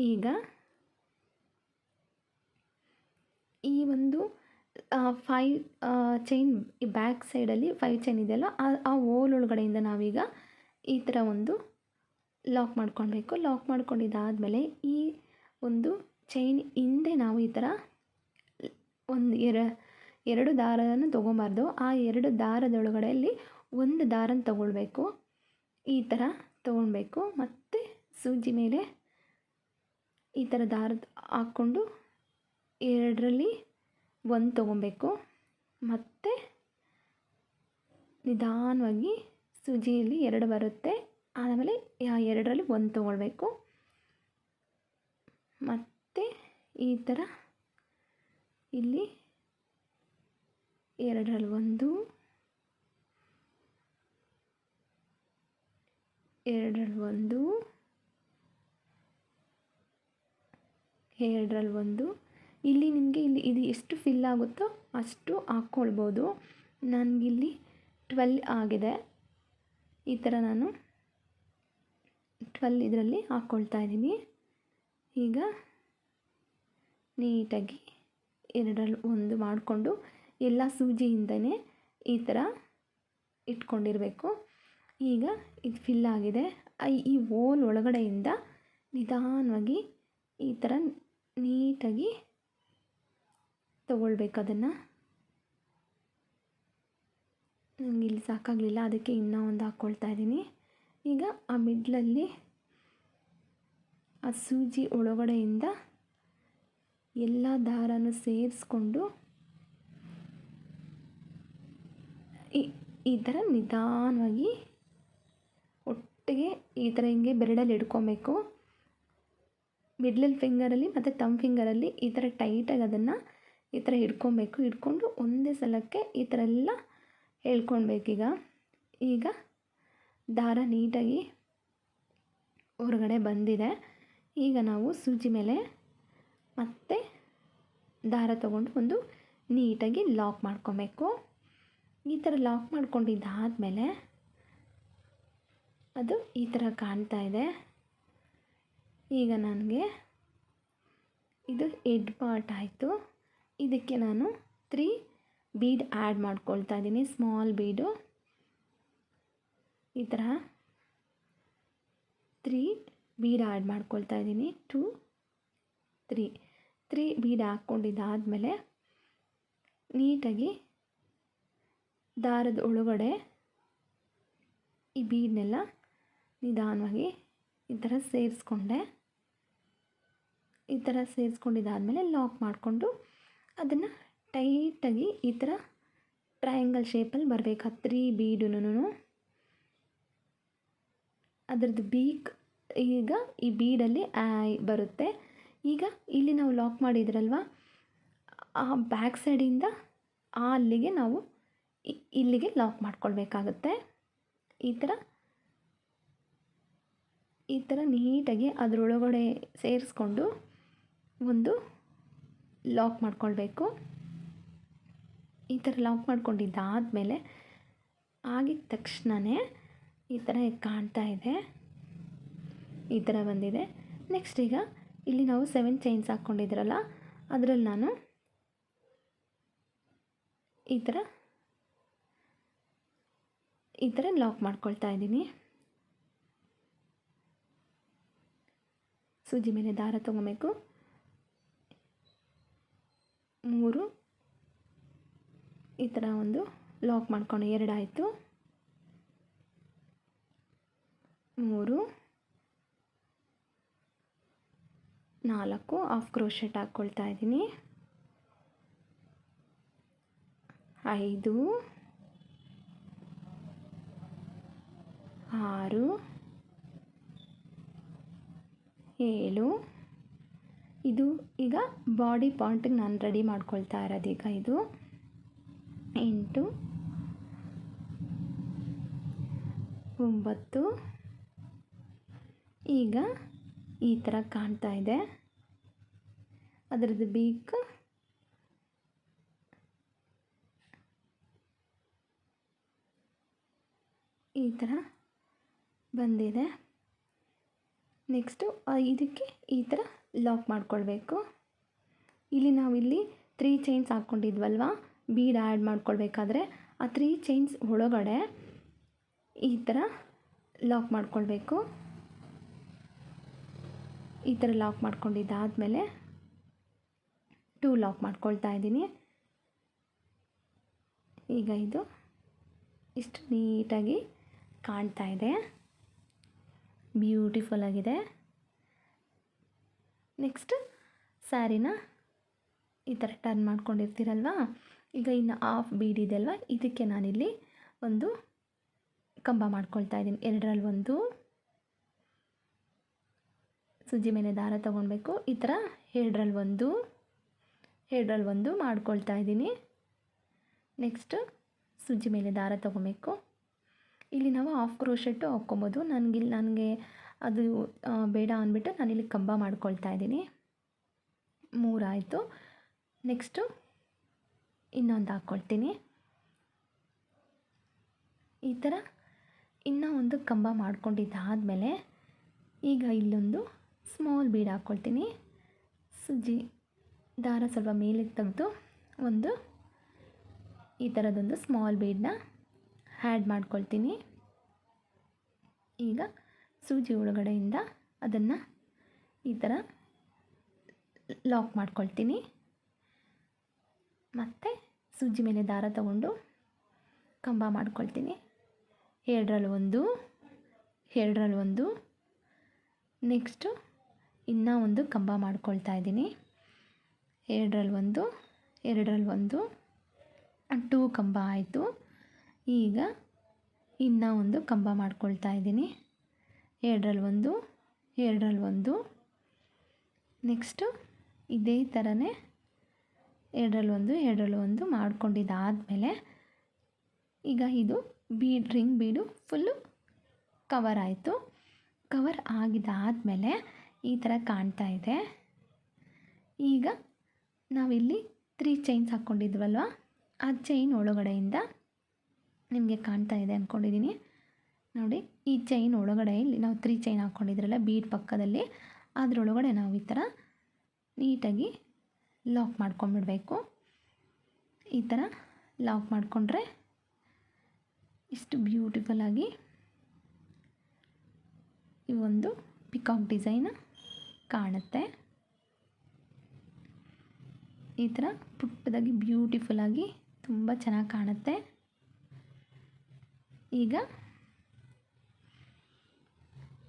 ಈಗ ಈ ಒಂದು ಫೈವ್ ಚೈನ್ ಈ ಬ್ಯಾಕ್ ಸೈಡಲ್ಲಿ ಫೈವ್ ಚೈನ್ ಇದೆಯಲ್ಲ ಆ ಆ ಓಲ್ ಒಳಗಡೆಯಿಂದ ನಾವೀಗ ಈ ಥರ ಒಂದು ಲಾಕ್ ಮಾಡ್ಕೊಳ್ಬೇಕು. ಲಾಕ್ ಮಾಡ್ಕೊಂಡಿದ್ದಾದಮೇಲೆ ಈ ಒಂದು ಚೈನ್ ಹಿಂದೆ ನಾವು ಈ ಥರ ಒಂದು ಎರ, ಎರಡು ದಾರವನ್ನು ತೊಗೊಬಾರ್ದು. ಆ ಎರಡು ದಾರದೊಳಗಡೆಯಲ್ಲಿ ಒಂದು ದಾರನ ತಗೊಳ್ಬೇಕು. ಈ ಥರ ತೊಗೊಳ್ಬೇಕು. ಮತ್ತು ಸೂಜಿ ಮೇಲೆ ಈ ಥರ ದಾರ ಹಾಕ್ಕೊಂಡು ಎರಡರಲ್ಲಿ ಒಂದು ತೊಗೊಬೇಕು. ಮತ್ತು ನಿಧಾನವಾಗಿ ಸೂಜಿಯಲ್ಲಿ ಎರಡು ಬರುತ್ತೆ. ಆಮೇಲೆ ಆ ಎರಡರಲ್ಲಿ ಒಂದು ತೊಗೊಳ್ಬೇಕು. ಮತ್ತು ಈ ಥರ ಇಲ್ಲಿ ಎರಡರಲ್ಲಿ ಒಂದು ಎರಡರಲ್ಲಿ ಒಂದು ಎರಡರಲ್ಲಿ ಒಂದು. ಇಲ್ಲಿ ನಿಮಗೆ ಇಲ್ಲಿ ಇದು ಎಷ್ಟು ಫಿಲ್ ಆಗುತ್ತೋ ಅಷ್ಟು ಹಾಕ್ಕೊಳ್ಬೋದು. ನನಗಿಲ್ಲಿ ಟ್ವೆಲ್ ಆಗಿದೆ. ಈ ಥರ ನಾನು ಟ್ವೆಲ್ ಇದರಲ್ಲಿ ಹಾಕ್ಕೊಳ್ತಾ ಇದ್ದೀನಿ. ಈಗ ನೀಟಾಗಿ ಎರಡರಲ್ಲಿ ಒಂದು ಮಾಡಿಕೊಂಡು ಎಲ್ಲ ಸೂಜಿಯಿಂದನೇ ಈ ಥರ ಇಟ್ಕೊಂಡಿರಬೇಕು. ಈಗ ಇದು ಫಿಲ್ ಆಗಿದೆ. ಈ ಓಲ್ ಒಳಗಡೆಯಿಂದ ನಿಧಾನವಾಗಿ ಈ ಥರ ನೀಟಾಗಿ ತಗೊಳ್ಬೇಕು ಅದನ್ನು. ನನಗೆ ಇಲ್ಲಿ ಸಾಕಾಗಲಿಲ್ಲ, ಅದಕ್ಕೆ ಇನ್ನೂ ಒಂದು ಹಾಕ್ಕೊಳ್ತಾ ಇದ್ದೀನಿ. ಈಗ ಆ ಮಿಡ್ಲಲ್ಲಿ ಆ ಸೂಜಿ ಒಳಗಡೆಯಿಂದ ಎಲ್ಲ ದಾರನೂ ಸೇರಿಸ್ಕೊಂಡು ಈ ಥರ ನಿಧಾನವಾಗಿ ಒಟ್ಟಿಗೆ ಈ ಥರ ಹಿಂಗೆ ಬೆರಳಲ್ಲಿ ಹಿಡ್ಕೊಬೇಕು ಮಿಡ್ಲಲ್ಲಿ ಫಿಂಗರಲ್ಲಿ ಮತ್ತು ತಮ್ಮ ಫಿಂಗರಲ್ಲಿ ಈ ಥರ ಟೈಟಾಗಿ ಅದನ್ನು ಈ ಥರ ಹಿಡ್ಕೊಬೇಕು. ಹಿಡ್ಕೊಂಡು ಒಂದೇ ಸಲಕ್ಕೆ ಈ ಥರ ಎಲ್ಲ ಹೇಳ್ಕೊಳ್ಬೇಕೀಗ ಈಗ. ದಾರ ನೀಟಾಗಿ ಹೊರಗಡೆ ಬಂದಿದೆ. ಈಗ ನಾವು ಸೂಜಿ ಮೇಲೆ ಮತ್ತೆ ದಾರ ತಗೊಂಡು ಒಂದು ನೀಟಾಗಿ ಲಾಕ್ ಮಾಡ್ಕೊಬೇಕು. ಈ ಥರ ಲಾಕ್ ಮಾಡ್ಕೊಂಡಿದ್ದಾದಮೇಲೆ ಅದು ಈ ಥರ ಕಾಣ್ತಾ ಇದೆ. ಈಗ ನನಗೆ ಇದು ಎಡ್ ಪಾರ್ಟ್ ಆಯಿತು. ಇದಕ್ಕೆ ನಾನು ತ್ರೀ ಬೀಡ್ ಆ್ಯಡ್ ಮಾಡ್ಕೊಳ್ತಾ ಇದ್ದೀನಿ. ಸ್ಮಾಲ್ ಬೀಡು ಈ ಥರ ತ್ರೀ ಬೀಡ್ ಆ್ಯಡ್ ಮಾಡ್ಕೊಳ್ತಾ ಇದ್ದೀನಿ. ಟು ತ್ರೀ ತ್ರೀ ಬೀಡ್ ಹಾಕ್ಕೊಂಡಿದ್ದಾದಮೇಲೆ ನೀಟಾಗಿ ದಾರದ ಒಳಗಡೆ ಈ ಬೀಡನ್ನೆಲ್ಲ ನಿಧಾನವಾಗಿ ಈ ಥರ ಸೇರಿಸ್ಕೊಂಡೆ. ಈ ಥರ ಸೇರಿಸ್ಕೊಂಡಿದ್ದಾದಮೇಲೆ ಲಾಕ್ ಮಾಡಿಕೊಂಡು ಅದನ್ನು ಟೈಟಾಗಿ ಈ ಥರ ಟ್ರಯಾಂಗಲ್ ಶೇಪಲ್ಲಿ ಬರಬೇಕು. ಹತ್ತಿರ ತ್ರೀ ಬೀಡುನು ಅದರದ್ದು ಬೀಕ್ ಈಗ ಈ ಬೀಡಲ್ಲಿ ಬರುತ್ತೆ. ಈಗ ಇಲ್ಲಿ ನಾವು ಲಾಕ್ ಮಾಡಿದ್ರಲ್ವ? ಆ ಬ್ಯಾಕ್ ಸೈಡಿಂದ ಆ ಅಲ್ಲಿಗೆ ನಾವು ಇಲ್ಲಿಗೆ ಲಾಕ್ ಮಾಡ್ಕೊಳ್ಬೇಕಾಗತ್ತೆ. ಈ ಥರ ಈ ಥರ ನೀಟಾಗಿ ಅದರೊಳಗಡೆ ಸೇರಿಸ್ಕೊಂಡು ಒಂದು ಲಾಕ್ ಮಾಡ್ಕೊಳ್ಬೇಕು. ಈ ಥರ ಲಾಕ್ ಮಾಡ್ಕೊಂಡಿದ್ದಾದಮೇಲೆ ಆಗಿದ ತಕ್ಷಣವೇ ಈ ಥರ ಕಾಣ್ತಾ ಇದೆ. ಈ ಥರ ಬಂದಿದೆ. ನೆಕ್ಸ್ಟ್ ಈಗ ಇಲ್ಲಿ ನಾವು ಸೆವೆನ್ ಚೈನ್ಸ್ ಹಾಕ್ಕೊಂಡಿದ್ರಲ್ಲ ಅದರಲ್ಲಿ ನಾನು ಈ ಥರ ಈ ಥರ ಲಾಕ್ ಮಾಡ್ಕೊಳ್ತಾ ಇದ್ದೀನಿ. ಸೂಜಿ ಮೇಲೆ ದಾರ ತೊಗೊಬೇಕು. ಮೂರು. ಈ ಥರ ಒಂದು ಲಾಕ್ ಮಾಡ್ಕೊಂಡು ಎರಡಾಯಿತು. ಮೂರು. ನಾಲ್ಕು. ಆಫ್ ಕ್ರೋಶೆಟ್ ಹಾಕ್ಕೊಳ್ತಾ ಇದ್ದೀನಿ. ಐದು. ಆರು. ಏಳು. ಇದು ಈಗ ಬಾಡಿ ಪಾಯಿಂಟಿಗೆ ನಾನು ರೆಡಿ ಮಾಡ್ಕೊಳ್ತಾ ಇರೋದು ಈಗ ಇದು. ಎಂಟು, ಒಂಬತ್ತು, ಈಗ ಈ ಥರ ಕಾಣ್ತಾ ಇದೆ. ಅದರದ್ದು ಬೀಕ್ ಈ ಥರ ಬಂದಿದೆ. ನೆಕ್ಸ್ಟು ಇದಕ್ಕೆ ಈ ಥರ ಲಾಕ್ ಮಾಡ್ಕೊಳ್ಬೇಕು. ಇಲ್ಲಿ ನಾವಿಲ್ಲಿ ತ್ರೀ ಚೈನ್ಸ್ ಹಾಕ್ಕೊಂಡಿದ್ವಲ್ವ? ಬೀಡ್ ಆ್ಯಡ್ ಮಾಡ್ಕೊಳ್ಬೇಕಾದ್ರೆ ಆ ತ್ರೀ ಚೈನ್ಸ್ ಒಳಗಡೆ ಈ ಥರ ಲಾಕ್ ಮಾಡ್ಕೊಳ್ಬೇಕು. ಈ ಥರ ಲಾಕ್ ಮಾಡ್ಕೊಂಡಿದ್ದಾದಮೇಲೆ ಟೂ ಲಾಕ್ ಮಾಡ್ಕೊಳ್ತಾ ಇದ್ದೀನಿ. ಈಗ ಇದು ಇಷ್ಟು ನೀಟಾಗಿ ಕಾಣ್ತಾ ಇದೆ. ಬ್ಯೂಟಿಫುಲ್ ಆಗಿದೆ. ನೆಕ್ಸ್ಟ್ ಸ್ಯಾರಿನ ಈ ಥರ ಟರ್ನ್ ಮಾಡ್ಕೊಂಡಿರ್ತೀರಲ್ವ? ಈಗ ಇನ್ನು ಆಫ್ ಬೀಡ್ ಇದೆ ಅಲ್ವಾ? ಇದಕ್ಕೆ ನಾನಿಲ್ಲಿ ಒಂದು ಕಂಬ ಮಾಡ್ಕೊಳ್ತಾ ಇದ್ದೀನಿ. ಎರಡರಲ್ಲಿ ಒಂದು ಸುಜಿ ಮೇಲೆ ದಾರ ತೊಗೊಳ್ಬೇಕು ಈ ಥರ ಎರಡರಲ್ಲಿ ಒಂದು ಎರಡರಲ್ಲಿ ಒಂದು ಮಾಡ್ಕೊಳ್ತಾ ಇದ್ದೀನಿ. ನೆಕ್ಸ್ಟ್ ಸುಜಿ ಮೇಲೆ ದಾರ ತೊಗೊಬೇಕು. ಇಲ್ಲಿ ನಾವು ಆಫ್ ಕ್ರೋಶೆಟ್ಟು ಹಾಕ್ಕೊಬೋದು. ನನಗಿಲ್ಲಿ ನನಗೆ ಅದು ಬೇಡ ಅಂದ್ಬಿಟ್ಟು ನಾನಿಲ್ಲಿ ಕಂಬ ಮಾಡ್ಕೊಳ್ತಾ ಇದ್ದೀನಿ. ಮೂರಾಯಿತು. ನೆಕ್ಸ್ಟು ಇನ್ನೊಂದು ಹಾಕ್ಕೊಳ್ತೀನಿ ಈ ಥರ ಇನ್ನೂ ಒಂದು ಕಂಬ ಮಾಡ್ಕೊಂಡಿದ್ದಾದಮೇಲೆ ಈಗ ಇಲ್ಲೊಂದು ಸ್ಮಾಲ್ ಬೀಡ್ ಹಾಕ್ಕೊಳ್ತೀನಿ ಸುಜ್ಜಿ ದಾರ ಸ್ವಲ್ಪ ಮೇಲೆ ತೆಗೆದು ಒಂದು ಈ ಥರದೊಂದು ಸ್ಮಾಲ್ ಬೀಡನ್ನ ಆ್ಯಡ್ ಮಾಡ್ಕೊಳ್ತೀನಿ. ಈಗ ಸೂಜಿ ಒಳಗಡೆಯಿಂದ ಅದನ್ನು ಈ ಥರ ಲಾಕ್ ಮಾಡ್ಕೊಳ್ತೀನಿ. ಮತ್ತು ಸೂಜಿ ಮೇಲೆ ದಾರ ತಗೊಂಡು ಕಂಬ ಮಾಡ್ಕೊಳ್ತೀನಿ. ಎರಡರಲ್ಲಿ ಒಂದು ಎರಡರಲ್ಲಿ ಒಂದು, ನೆಕ್ಸ್ಟು ಇನ್ನೂ ಒಂದು ಕಂಬ ಮಾಡ್ಕೊಳ್ತಾ ಇದ್ದೀನಿ. ಎರಡರಲ್ಲಿ ಒಂದು ಎರಡರಲ್ಲಿ ಒಂದು, ಟೂ ಕಂಬ ಆಯಿತು. ಈಗ ಇನ್ನೂ ಒಂದು ಕಂಬ ಮಾಡ್ಕೊಳ್ತಾ ಇದ್ದೀನಿ. ಎರಡರಲ್ಲಿ ಒಂದು ಎರಡರಲ್ಲಿ ಒಂದು ನೆಕ್ಸ್ಟು ಇದೇ ಥರನೇ ಎರಡರಲ್ಲಿ ಒಂದು ಎರಡರಲ್ಲಿ ಒಂದು ಮಾಡ್ಕೊಂಡಿದ್ದಾದಮೇಲೆ ಈಗ ಇದು bead ring bead full cover ಆಯಿತು. ಕವರ್ ಆಗಿದ್ದಾದಮೇಲೆ ಈ ಥರ ಕಾಣ್ತಾ ಇದೆ. ಈಗ ನಾವಿಲ್ಲಿ ತ್ರೀ ಚೈನ್ಸ್ ಹಾಕ್ಕೊಂಡಿದ್ವಲ್ವ? ಆ ಚೈನ್ ಒಳಗಡೆಯಿಂದ ನಿಮಗೆ ಕಾಣ್ತಾ ಇದೆ ಅಂದ್ಕೊಂಡಿದ್ದೀನಿ ನೋಡಿ, ಈ ಚೈನ್ ಒಳಗಡೆ ಇಲ್ಲಿ ನಾವು ತ್ರೀ ಚೈನ್ ಹಾಕ್ಕೊಂಡಿದ್ರಲ್ಲ ಬೀಡ್ ಪಕ್ಕದಲ್ಲಿ, ಅದರೊಳಗಡೆ ನಾವು ಈ ಥರ ನೀಟಾಗಿ ಲಾಕ್ ಮಾಡ್ಕೊಂಬಿಡಬೇಕು ಈ ಥರ ಲಾಕ್ ಮಾಡಿಕೊಂಡ್ರೆ ಇಷ್ಟು ಬ್ಯೂಟಿಫುಲ್ಲಾಗಿ ಈ ಒಂದು ಪಿಕಾಕ್ ಡಿಸೈನ್ ಕಾಣುತ್ತೆ. ಈ ಥರ ಪುಟ್ಟದಾಗಿ ಬ್ಯೂಟಿಫುಲ್ಲಾಗಿ ತುಂಬ ಚೆನ್ನಾಗಿ ಕಾಣುತ್ತೆ. ಈಗ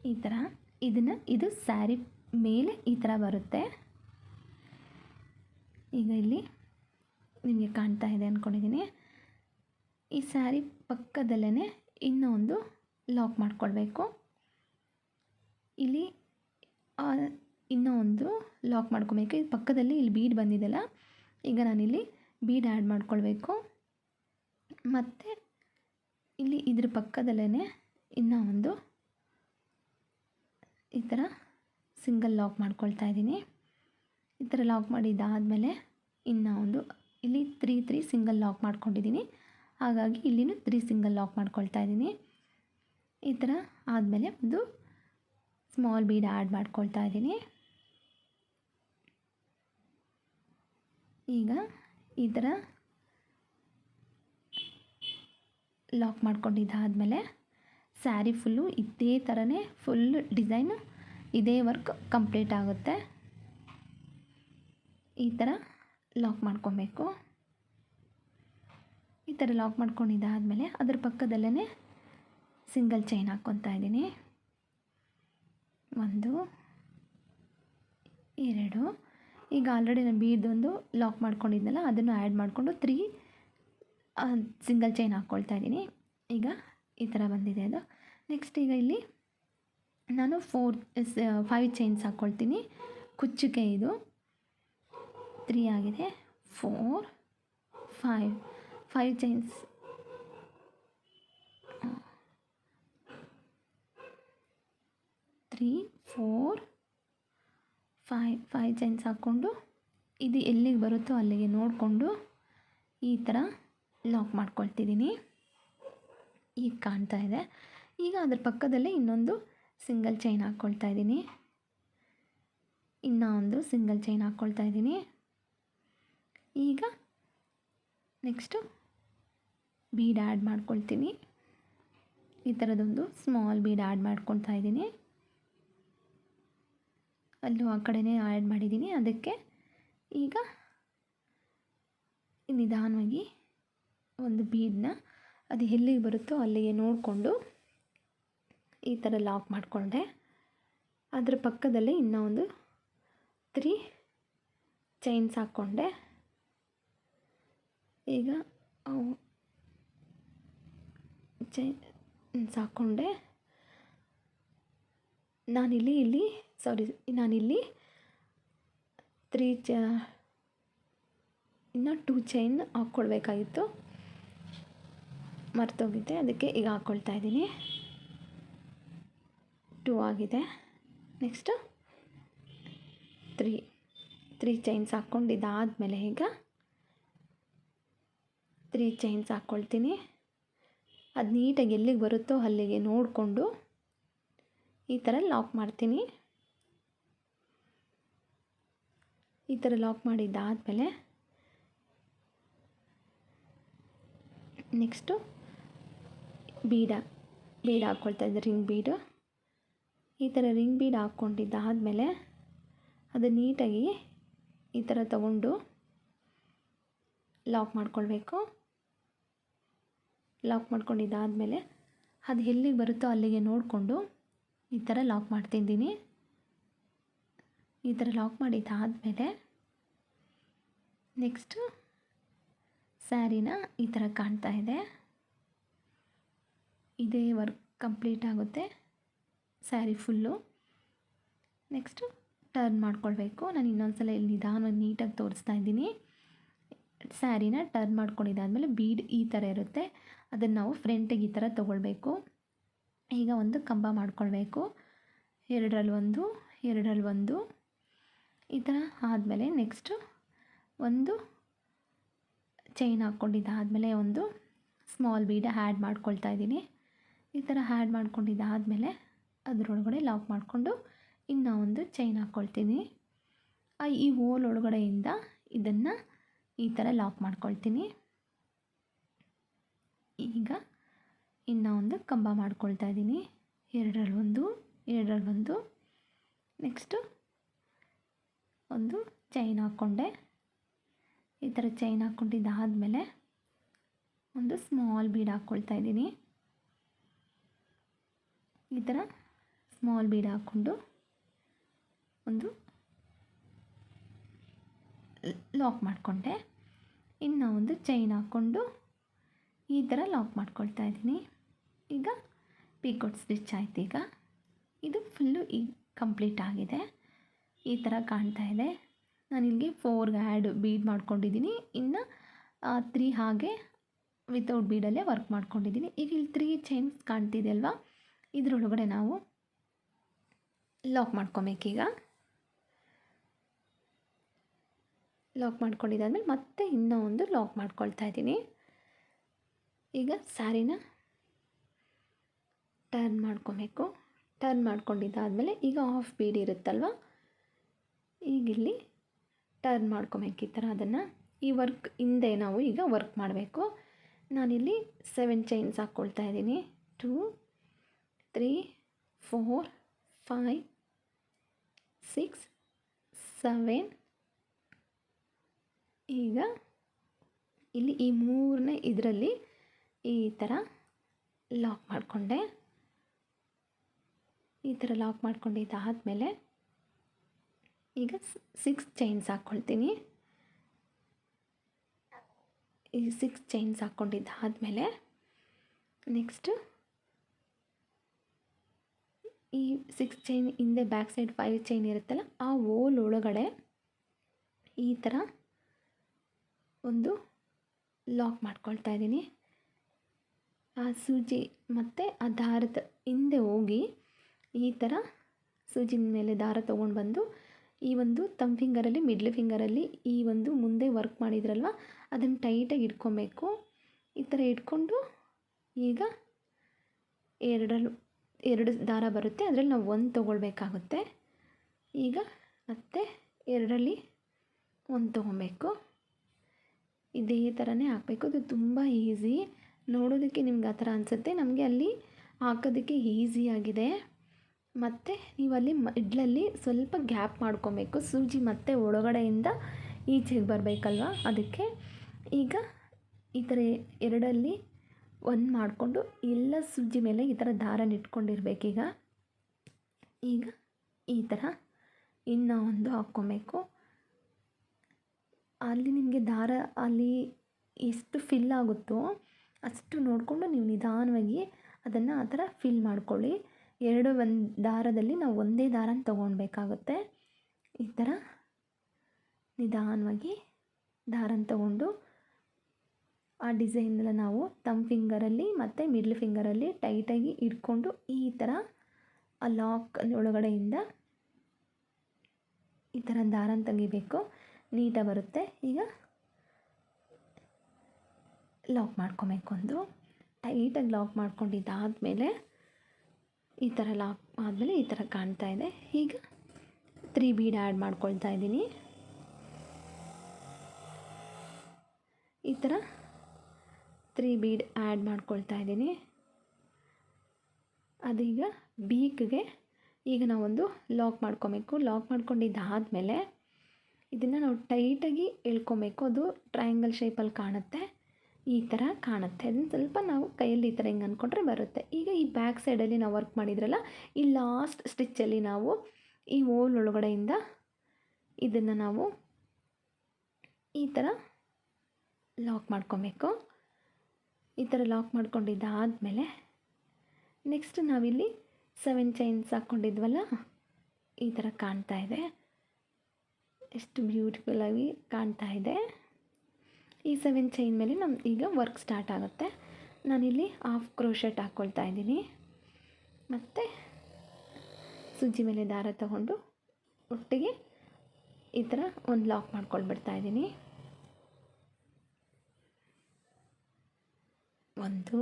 ಈ ಥರ ಇದನ್ನು, ಇದು ಸ್ಯಾರಿ ಮೇಲೆ ಈ ಥರ ಬರುತ್ತೆ. ಈಗ ಇಲ್ಲಿ ನಿಮಗೆ ಕಾಣ್ತಾ ಇದೆ ಅಂದ್ಕೊಂಡಿದ್ದೀನಿ ಈ ಸ್ಯಾರಿ ಪಕ್ಕದಲ್ಲೇ ಇನ್ನೂ ಒಂದು ಲಾಕ್ ಮಾಡಿಕೊಳ್ಬೇಕು. ಇಲ್ಲಿ ಇನ್ನೂ ಒಂದು ಲಾಕ್ ಮಾಡ್ಕೊಬೇಕು ಇದು ಪಕ್ಕದಲ್ಲಿ ಇಲ್ಲಿ ಬೀಡ್ ಬಂದಿದೆಯಲ್ಲ ಈಗ ನಾನಿಲ್ಲಿ ಬೀಡ್ ಆ್ಯಡ್ ಮಾಡ್ಕೊಳ್ಬೇಕು. ಮತ್ತು ಇಲ್ಲಿ ಇದ್ರ ಪಕ್ಕದಲ್ಲೇ ಇನ್ನೂ ಒಂದು ಈ ಥರ ಸಿಂಗಲ್ ಲಾಕ್ ಮಾಡ್ಕೊಳ್ತಾ ಇದ್ದೀನಿ. ಈ ಥರ ಲಾಕ್ ಮಾಡಿದ್ದಾದಮೇಲೆ ಇನ್ನು ಒಂದು ಇಲ್ಲಿ ತ್ರೀ ತ್ರೀ ಸಿಂಗಲ್ ಲಾಕ್ ಮಾಡ್ಕೊಂಡಿದ್ದೀನಿ. ಹಾಗಾಗಿ ಇಲ್ಲಿನೂ ತ್ರೀ ಸಿಂಗಲ್ ಲಾಕ್ ಮಾಡ್ಕೊಳ್ತಾ ಇದ್ದೀನಿ. ಈ ಥರ ಆದಮೇಲೆ ಒಂದು ಸ್ಮಾಲ್ ಬೀಡ್ ಆ್ಯಡ್ ಮಾಡ್ಕೊಳ್ತಾ ಇದ್ದೀನಿ. ಈಗ ಈ ಥರ ಲಾಕ್ ಮಾಡ್ಕೊಂಡಿದ್ದಾದಮೇಲೆ ಸ್ಯಾರಿ ಫುಲ್ಲು ಇದೇ ಥರನೇ ಫುಲ್ ಡಿಸೈನು ಇದೇ ವರ್ಕ್ ಕಂಪ್ಲೀಟ್ ಆಗುತ್ತೆ. ಈ ಥರ ಲಾಕ್ ಮಾಡ್ಕೊಬೇಕು. ಈ ಥರ ಲಾಕ್ ಮಾಡ್ಕೊಂಡಿದ್ದಾದಮೇಲೆ ಅದ್ರ ಪಕ್ಕದಲ್ಲೇ ಸಿಂಗಲ್ ಚೈನ್ ಹಾಕ್ಕೊತಾ ಇದ್ದೀನಿ. ಒಂದು, ಎರಡು. ಈಗ ಆಲ್ರೆಡಿ ನಾನು ಬೀಡ್ದೊಂದು ಲಾಕ್ ಮಾಡ್ಕೊಂಡಿದ್ದೆನಲ್ಲ ಅದನ್ನು ಆ್ಯಡ್ ಮಾಡಿಕೊಂಡು ತ್ರೀ ಸಿಂಗಲ್ ಚೈನ್ ಹಾಕ್ಕೊಳ್ತಾ ಇದ್ದೀನಿ. ಈಗ ಈ ಥರ ಬಂದಿದೆ ಅದು. ನೆಕ್ಸ್ಟ್ ಈಗ ಇಲ್ಲಿ ನಾನು ಫೋರ್ ಫೈವ್ ಚೈನ್ಸ್ ಹಾಕ್ಕೊಳ್ತೀನಿ ಕುಚ್ಚುಗೆ ಇದು. ತ್ರೀ ಆಗಿದೆ. Four five five chains three four five five chains ಹಾಕ್ಕೊಂಡು ಇದು ಎಲ್ಲಿಗೆ ಬರುತ್ತೋ ಅಲ್ಲಿಗೆ ನೋಡಿಕೊಂಡು ಈ ಥರ ಲಾಕ್ ಮಾಡ್ಕೊಳ್ತಿದ್ದೀನಿ. ಈಗ ಕಾಣ್ತಾ ಇದೆ. ಈಗ ಅದ್ರ ಪಕ್ಕದಲ್ಲೇ ಇನ್ನೊಂದು ಸಿಂಗಲ್ ಚೈನ್ ಹಾಕ್ಕೊಳ್ತಾ ಇದ್ದೀನಿ. ಇನ್ನೂ ಒಂದು ಸಿಂಗಲ್ ಚೈನ್ ಹಾಕ್ಕೊಳ್ತಾ ಇದ್ದೀನಿ. ಈಗ ನೆಕ್ಸ್ಟು ಬೀಡ್ ಆ್ಯಡ್ ಮಾಡ್ಕೊಳ್ತೀನಿ. ಈ ಥರದೊಂದು ಸ್ಮಾಲ್ ಬೀಡ್ ಆ್ಯಡ್ ಮಾಡ್ಕೊಳ್ತಾ ಇದ್ದೀನಿ. ಅಲ್ಲೂ ಆ ಕಡೆನೇ ಆ್ಯಡ್ ಮಾಡಿದ್ದೀನಿ. ಅದಕ್ಕೆ ಈಗ ನಿಧಾನವಾಗಿ ಒಂದು ಬೀಡನ್ನ ಅದು ಎಲ್ಲಿಗೆ ಬರುತ್ತೋ ಅಲ್ಲಿಗೆ ನೋಡಿಕೊಂಡು ಈ ಥರ ಲಾಕ್ ಮಾಡಿಕೊಂಡೆ. ಅದರ ಪಕ್ಕದಲ್ಲೇ ಇನ್ನೂ ಒಂದು ತ್ರೀ ಚೈನ್ಸ್ ಹಾಕ್ಕೊಂಡೆ. ಈಗ ಚೈನ್ಸ್ ಹಾಕ್ಕೊಂಡೆ. ನಾನಿಲ್ಲಿ, ಇಲ್ಲಿ, ಸಾರಿ, ನಾನಿಲ್ಲಿ ತ್ರೀ ಚ, ಇನ್ನು ಟೂ ಚೈನ್ ಹಾಕ್ಕೊಳ್ಬೇಕಾಗಿತ್ತು ಮರ್ತೋಗಿದ್ದೆ ಅದಕ್ಕೆ ಈಗ ಹಾಕ್ಕೊಳ್ತಾ ಇದ್ದೀನಿ. ಟೂ ಆಗಿದೆ. ನೆಕ್ಸ್ಟು ತ್ರೀ ತ್ರೀ ಚೈನ್ಸ್ ಹಾಕ್ಕೊಂಡಿದ್ದಾದಮೇಲೆ ಈಗ ತ್ರೀ ಚೈನ್ಸ್ ಹಾಕ್ಕೊಳ್ತೀನಿ ಅದು ನೀಟಾಗಿ ಎಲ್ಲಿಗೆ ಬರುತ್ತೋ ಅಲ್ಲಿಗೆ ನೋಡಿಕೊಂಡು ಈ ಥರ ಲಾಕ್ ಮಾಡ್ತೀನಿ. ಈ ಥರ ಲಾಕ್ ಮಾಡಿದ್ದಾದಮೇಲೆ ನೆಕ್ಸ್ಟು ಬೀಡ, ಬೀಡ್ ಹಾಕ್ಕೊಳ್ತಾ ಇದ್ದೆ, ರಿಂಗ್ ಬೀಡು. ಈ ಥರ ರಿಂಗ್ ಬೀಡ್ ಹಾಕ್ಕೊಂಡಿದ್ದಾದಮೇಲೆ ಅದು ನೀಟಾಗಿ ಈ ಥರ ತಗೊಂಡು ಲಾಕ್ ಮಾಡ್ಕೊಳ್ಬೇಕು. ಲಾಕ್ ಮಾಡ್ಕೊಂಡಿದ್ದಾದಮೇಲೆ ಅದು ಎಲ್ಲಿಗೆ ಬರುತ್ತೋ ಅಲ್ಲಿಗೆ ನೋಡಿಕೊಂಡು ಈ ಥರ ಲಾಕ್ ಮಾಡ್ತಿದ್ದೀನಿ. ಈ ಥರ ಲಾಕ್ ಮಾಡಿದ್ದಾದಮೇಲೆ ನೆಕ್ಸ್ಟು ಸ್ಯಾರಿನ ಈ ಥರ ಕಾಣ್ತಾ ಇದೆ. ಇದೇ ವರ್ಕ್ ಕಂಪ್ಲೀಟ್ ಆಗುತ್ತೆ. ಸ್ಯಾರಿ ಫುಲ್ಲು. ನೆಕ್ಸ್ಟು ಟರ್ನ್ ಮಾಡ್ಕೊಳ್ಬೇಕು. ನಾನು ಇನ್ನೊಂದು ಸಲ ಇಲ್ಲಿ ನಿಧಾನವಾಗಿ ನೀಟಾಗಿ ತೋರಿಸ್ತಾ ಇದ್ದೀನಿ. ಸ್ಯಾರಿನ ಟರ್ನ್ ಮಾಡ್ಕೊಂಡಿದ್ದಾದಮೇಲೆ ಬೀಡ್ ಈ ಥರ ಇರುತ್ತೆ. ಅದನ್ನು ನಾವು ಫ್ರಂಟಿಗೆ ಈ ಥರ ತೊಗೊಳ್ಬೇಕು. ಈಗ ಒಂದು ಕಂಬ ಮಾಡ್ಕೊಳ್ಬೇಕು. ಎರಡರಲ್ಲಿ ಒಂದು ಎರಡರಲ್ಲಿ ಒಂದು. ಈ ಥರ ಆದಮೇಲೆ ನೆಕ್ಸ್ಟು ಒಂದು ಚೈನ್ ಹಾಕ್ಕೊಂಡಿದ್ದಾದಮೇಲೆ ಒಂದು ಸ್ಮಾಲ್ ಬೀಡ್ ಆ್ಯಡ್ ಮಾಡ್ಕೊಳ್ತಾ ಇದ್ದೀನಿ. ಈ ಥರ ಆ್ಯಡ್ ಮಾಡ್ಕೊಂಡಿದ್ದಾದಮೇಲೆ ಅದರೊಳಗಡೆ ಲಾಕ್ ಮಾಡಿಕೊಂಡು ಇನ್ನು ಒಂದು ಚೈನ್ ಹಾಕ್ಕೊಳ್ತೀನಿ ಈ ಓಲ್ ಒಳಗಡೆಯಿಂದ ಇದನ್ನು ಈ ಥರ ಲಾಕ್ ಮಾಡ್ಕೊಳ್ತೀನಿ. ಈಗ ಇನ್ನು ಒಂದು ಕಂಬ ಮಾಡ್ಕೊಳ್ತಾ ಇದ್ದೀನಿ. ಎರಡರಲ್ಲಿ ಒಂದು ಎರಡರಲ್ಲಿ ಒಂದು. ನೆಕ್ಸ್ಟು ಒಂದು ಚೈನ್ ಹಾಕ್ಕೊಂಡೆ. ಈ ಥರ ಚೈನ್ ಹಾಕ್ಕೊಂಡಿದ್ದಾದಮೇಲೆ ಒಂದು ಸ್ಮಾಲ್ ಬೀಡ್ ಹಾಕ್ಕೊಳ್ತಾ ಇದ್ದೀನಿ. ಈ ಥರ ಸ್ಮಾಲ್ ಬೀಡ್ ಹಾಕ್ಕೊಂಡು ಒಂದು ಲಾಕ್ ಮಾಡಿಕೊಂಡೆ. ಇನ್ನು ಒಂದು ಚೈನ್ ಹಾಕ್ಕೊಂಡು ಈ ಥರ ಲಾಕ್ ಮಾಡ್ಕೊಳ್ತಾ ಇದ್ದೀನಿ. ಈಗ ಪೀಕೋಟ್ ಸ್ಟಿಚ್ ಆಯ್ತು ಈಗ. ಇದು ಫುಲ್ಲು ಈಗ ಕಂಪ್ಲೀಟ್ ಆಗಿದೆ. ಈ ಥರ ಕಾಣ್ತಾ ಇದೆ. ನಾನು ಇಲ್ಲಿಗೆ ಫೋರ್ ಆ್ಯಡ್ ಬೀಡ್ ಮಾಡ್ಕೊಂಡಿದ್ದೀನಿ. ಇನ್ನು ತ್ರೀ ಹಾಗೆ ವಿತೌಟ್ ಬೀಡಲ್ಲೇ ವರ್ಕ್ ಮಾಡ್ಕೊಂಡಿದ್ದೀನಿ. ಈಗ ಇಲ್ಲಿ ತ್ರೀ ಚೈನ್ಸ್ ಕಾಣ್ತಿದೆ ಅಲ್ವಾ? ಇದರೊಳಗಡೆ ನಾವು ಲಾಕ್ ಮಾಡ್ಕೊಬೇಕೀಗ. ಲಾಕ್ ಮಾಡ್ಕೊಂಡಿದ್ದಾದ್ಮೇಲೆ ಮತ್ತೆ ಇನ್ನೂ ಒಂದು ಲಾಕ್ ಮಾಡ್ಕೊಳ್ತಾ ಇದ್ದೀನಿ. ಈಗ ಸ್ಯಾರಿನ ಟರ್ನ್ ಮಾಡ್ಕೊಬೇಕು. ಟರ್ನ್ ಮಾಡ್ಕೊಂಡಿದ್ದಾದಮೇಲೆ ಈಗ ಆಫ್ ಬೀಡ್ ಇರುತ್ತಲ್ವ? ಈಗ ಇಲ್ಲಿ ಟರ್ನ್ ಮಾಡ್ಕೊಬೇಕು ಈ ಥರ ಅದನ್ನು. ಈ ವರ್ಕ್ ಹಿಂದೆ ನಾವು ಈಗ ವರ್ಕ್ ಮಾಡಬೇಕು. ನಾನಿಲ್ಲಿ ಸೆವೆನ್ ಚೈನ್ಸ್ ಹಾಕ್ಕೊಳ್ತಾ ಇದ್ದೀನಿ. Two three four five six seven ಈಗ ಇಲ್ಲಿ ಈ ಮೂರನೇ ಇದರಲ್ಲಿ ಈ ಥರ ಲಾಕ್ ಮಾಡಿಕೊಂಡೆ. ಈ ಥರ ಲಾಕ್ ಮಾಡ್ಕೊಂಡಿದ್ದಾದಮೇಲೆ ಈಗ ಸಿಕ್ಸ್ ಚೈನ್ಸ್ ಹಾಕ್ಕೊಳ್ತೀನಿ. ಈ ಸಿಕ್ಸ್ ಚೈನ್ಸ್ ಹಾಕ್ಕೊಂಡಿದ್ದಾದಮೇಲೆ ನೆಕ್ಸ್ಟು ಈ ಸಿಕ್ಸ್ ಚೈನ್ ಹಿಂದೆ ಬ್ಯಾಕ್ ಸೈಡ್ ಫೈವ್ ಚೈನ್ ಇರುತ್ತಲ್ಲ, ಆ ಓಲ್ ಒಳಗಡೆ ಈ ಥರ ಒಂದು ಲಾಕ್ ಮಾಡ್ಕೊಳ್ತಾ ಇದ್ದೀನಿ. ಆ ಸೂಜಿ ಮತ್ತು ಆ ದಾರದ ಹಿಂದೆ ಹೋಗಿ ಈ ಥರ ಸೂಜಿನ ಮೇಲೆ ದಾರ ತೊಗೊಂಡು ಬಂದು ಈ ಒಂದು ತಮ್ ಫಿಂಗರಲ್ಲಿ ಮಿಡ್ಲ್ ಫಿಂಗರಲ್ಲಿ ಈ ಒಂದು ಮುಂದೆ ವರ್ಕ್ ಮಾಡಿದ್ರಲ್ವ, ಅದನ್ನು ಟೈಟಾಗಿ ಇಟ್ಕೊಬೇಕು. ಈ ಥರ ಇಟ್ಕೊಂಡು ಈಗ ಎರಡರಲ್ಲಿ ಎರಡು ದಾರ ಬರುತ್ತೆ, ಅದರಲ್ಲಿ ನಾವು ಒಂದು ತೊಗೊಳ್ಬೇಕಾಗುತ್ತೆ. ಈಗ ಮತ್ತೆ ಎರಡರಲ್ಲಿ ಒಂದು ತೊಗೊಬೇಕು. ಇದೇ ಥರನೇ ಹಾಕಬೇಕು. ಅದು ತುಂಬ ಈಸಿ. ನೋಡೋದಕ್ಕೆ ನಿಮ್ಗೆ ಆ ಥರ ಅನಿಸುತ್ತೆ. ನಮಗೆ ಅಲ್ಲಿ ಹಾಕೋದಕ್ಕೆ ಈಸಿಯಾಗಿದೆ ಮತ್ತು ನೀವು ಅಲ್ಲಿ ಮಿಡ್ಲಲ್ಲಿ ಸ್ವಲ್ಪ ಗ್ಯಾಪ್ ಮಾಡ್ಕೊಬೇಕು. ಸೂಜಿ ಮತ್ತೆ ಒಳಗಡೆಯಿಂದ ಈಚೆಗೆ ಬರಬೇಕಲ್ವ? ಅದಕ್ಕೆ ಈಗ ಈ ಥರ ಎರಡಲ್ಲಿ ಒಂದು ಮಾಡಿಕೊಂಡು ಎಲ್ಲ ಸುಜ್ಜಿ ಮೇಲೆ ಈ ಥರ ದಾರನ ಇಟ್ಕೊಂಡಿರ್ಬೇಕೀಗ ಈಗ. ಈ ಥರ ಇನ್ನು ಒಂದು ಹಾಕ್ಕೊಬೇಕು. ಅಲ್ಲಿ ನಿಮಗೆ ದಾರ ಅಲ್ಲಿ ಎಷ್ಟು ಫಿಲ್ ಆಗುತ್ತೋ ಅಷ್ಟು ನೋಡಿಕೊಂಡು ನೀವು ನಿಧಾನವಾಗಿ ಅದನ್ನು ಆ ಥರ ಫಿಲ್ ಮಾಡ್ಕೊಳ್ಳಿ. ಎರಡು ಒಂದು ದಾರದಲ್ಲಿ ನಾವು ಒಂದೇ ದಾರನ ತೊಗೊಳ್ಬೇಕಾಗುತ್ತೆ ಈ ಥರ ನಿಧಾನವಾಗಿ ದಾರನ ತಗೊಂಡು ಆ ಡಿಸೈನೆಲ್ಲ ನಾವು ತಮ್ಮ ಫಿಂಗರಲ್ಲಿ ಮತ್ತು ಮಿಡ್ಲ್ ಫಿಂಗರಲ್ಲಿ ಟೈಟಾಗಿ ಇಟ್ಕೊಂಡು ಈ ಥರ ಆ ಲಾಕ್ ಒಳಗಡೆಯಿಂದ ಈ ಥರ ದಾರನ ತೆಗಿಬೇಕು. ನೀಟಾಗಿ ಬರುತ್ತೆ. ಈಗ ಲಾಕ್ ಮಾಡ್ಕೊಬೇಕು ಒಂದು. ಟೈಟಾಗಿ ಲಾಕ್ ಮಾಡ್ಕೊಂಡಿದ್ದಾದಮೇಲೆ ಈ ಥರ ಲಾಕ್ ಆದಮೇಲೆ ಈ ಥರ ಕಾಣ್ತಾ ಇದೆ. ಈಗ ತ್ರೀ ಬೀಡ್ ಆ್ಯಡ್ ಮಾಡ್ಕೊಳ್ತಾ ಇದ್ದೀನಿ. ಈ ಥರ ತ್ರೀ ಬೀಡ್ ಆ್ಯಡ್ ಮಾಡ್ಕೊಳ್ತಾ ಇದ್ದೀನಿ. ಅದೀಗ ಬೀಕ್ಗೆ ಈಗ ನಾವೊಂದು ಲಾಕ್ ಮಾಡ್ಕೊಬೇಕು. ಲಾಕ್ ಮಾಡ್ಕೊಂಡಿದ್ದಾದಮೇಲೆ ಇದನ್ನು ನಾವು ಟೈಟಾಗಿ ಎಳ್ಕೊಬೇಕು. ಅದು ಟ್ರಯಾಂಗಲ್ ಶೇಪಲ್ಲಿ ಕಾಣುತ್ತೆ. ಈ ಥರ ಕಾಣುತ್ತೆ. ಅದನ್ನು ಸ್ವಲ್ಪ ನಾವು ಕೈಯಲ್ಲಿ ಈ ಥರ ಹಿಂಗೆ ಅಂದ್ಕೊಂಡ್ರೆ ಬರುತ್ತೆ. ಈಗ ಈ ಬ್ಯಾಕ್ ಸೈಡಲ್ಲಿ ನಾವು ವರ್ಕ್ ಮಾಡಿದ್ರಲ್ಲ, ಈ ಲಾಸ್ಟ್ ಸ್ಟಿಚ್ಚಲ್ಲಿ ನಾವು ಈ ಓಲ್ ಒಳಗಡೆಯಿಂದ ಇದನ್ನು ನಾವು ಈ ಥರ ಲಾಕ್ ಮಾಡ್ಕೊಬೇಕು. ಈ ಥರ ಲಾಕ್ ಮಾಡ್ಕೊಂಡಿದ್ದಾದಮೇಲೆ ನೆಕ್ಸ್ಟ್ ನಾವಿಲ್ಲಿ ಸೆವೆನ್ ಚೈನ್ಸ್ ಹಾಕ್ಕೊಂಡಿದ್ವಲ್ಲ, ಈ ಥರ ಕಾಣ್ತಾ ಇದೆ. ಎಷ್ಟು ಬ್ಯೂಟಿಫುಲ್ಲಾಗಿ ಕಾಣ್ತಾ ಇದೆ. ಈ ಸೆವೆನ್ ಚೈನ್ ಮೇಲೆ ನಮ್ಮ ಈಗ ವರ್ಕ್ ಸ್ಟಾರ್ಟ್ ಆಗುತ್ತೆ. ನಾನಿಲ್ಲಿ ಹಾಫ್ ಕ್ರೋಶೆಟ್ ಹಾಕ್ಕೊಳ್ತಾ ಇದ್ದೀನಿ. ಮತ್ತು ಸುಜ್ಜಿ ಮೇಲೆ ದಾರ ತಗೊಂಡು ಒಟ್ಟಿಗೆ ಈ ಥರ ಒಂದು ಲಾಕ್ ಮಾಡ್ಕೊಳ್ಬಿಡ್ತಾ ಇದ್ದೀನಿ. ಒಂದು,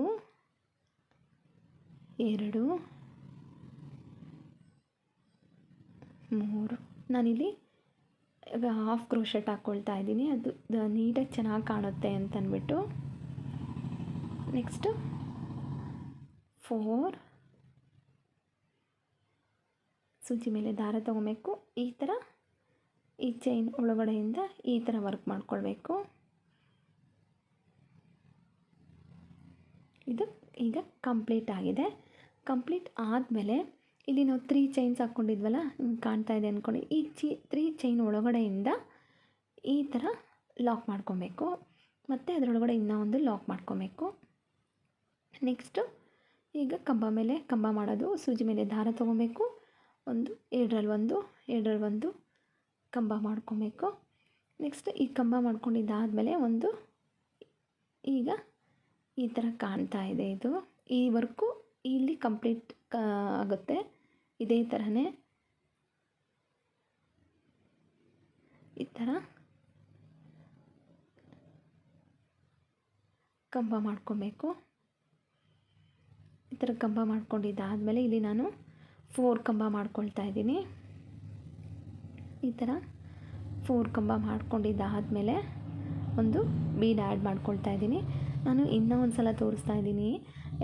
ಎರಡು, ಮೂರು. ನಾನಿಲ್ಲಿ ಈಗ ಹಾಫ್ ಕ್ರೋಶೆಟ್ ಹಾಕ್ಕೊಳ್ತಾ ಇದ್ದೀನಿ. ಅದು ನೀಟಾಗಿ ಚೆನ್ನಾಗಿ ಕಾಣುತ್ತೆ ಅಂತಂದ್ಬಿಟ್ಟು ನೆಕ್ಸ್ಟು ಫೋರ್ ಸೂಜಿ ಮೇಲೆ ದಾರ ತೊಗೋಬೇಕು. ಈ ಥರ ಈ ಚೈನ್ ಒಳಗಡೆಯಿಂದ ಈ ಥರ ವರ್ಕ್ ಮಾಡ್ಕೊಳ್ಬೇಕು. ಇದು ಈಗ ಕಂಪ್ಲೀಟ್ ಆಗಿದೆ. ಕಂಪ್ಲೀಟ್ ಆದಮೇಲೆ ಇಲ್ಲಿ ನಾವು ತ್ರೀ ಚೈನ್ಸ್ ಹಾಕ್ಕೊಂಡಿದ್ವಲ್ಲ ಕಾಣ್ತಾ ಇದೆ ಅಂದ್ಕೊಂಡು ಈ ಚಿ ತ್ರೀ ಚೈನ್ ಒಳಗಡೆಯಿಂದ ಈ ಥರ ಲಾಕ್ ಮಾಡ್ಕೊಬೇಕು. ಮತ್ತು ಅದರೊಳಗಡೆ ಇನ್ನೂ ಒಂದು ಲಾಕ್ ಮಾಡ್ಕೊಬೇಕು. ನೆಕ್ಸ್ಟು ಈಗ ಕಂಬ ಮೇಲೆ, ಕಂಬ ಮಾಡೋದು, ಸೂಜಿ ಮೇಲೆ ದಾರ ತೊಗೊಬೇಕು. ಒಂದು, ಎರಡರಲ್ಲಿ ಒಂದು ಎರಡರಲ್ಲಿ ಒಂದು ಕಂಬ ಮಾಡ್ಕೊಬೇಕು. ನೆಕ್ಸ್ಟ್ ಈ ಕಂಬ ಮಾಡ್ಕೊಂಡಿದ್ದಾದಮೇಲೆ ಒಂದು ಈಗ ಈ ಥರ ಕಾಣ್ತಾ ಇದೆ ಇದು. ಈ ವರ್ಕು ಇಲ್ಲಿ ಕಂಪ್ಲೀಟ್ ಆಗುತ್ತೆ. ಇದೇ ಥರನೇ ಈ ಥರ ಕಂಬ ಮಾಡ್ಕೋಬೇಕು. ಈ ಥರ ಕಂಬ ಮಾಡ್ಕೊಂಡಿದ್ದಾದಮೇಲೆ ಇಲ್ಲಿ ನಾನು ಫೋರ್ ಕಂಬ ಮಾಡ್ಕೊಳ್ತಾ ಇದ್ದೀನಿ. ಈ ಥರ ಫೋರ್ ಕಂಬ ಮಾಡ್ಕೊಂಡಿದ್ದಾದಮೇಲೆ ಒಂದು ಬೀಡ್ ಆ್ಯಡ್ ಮಾಡ್ಕೊಳ್ತಾ ಇದ್ದೀನಿ. ನಾನು ಇನ್ನೂ ಒಂದು ಸಲ ತೋರಿಸ್ತಾ ಇದ್ದೀನಿ.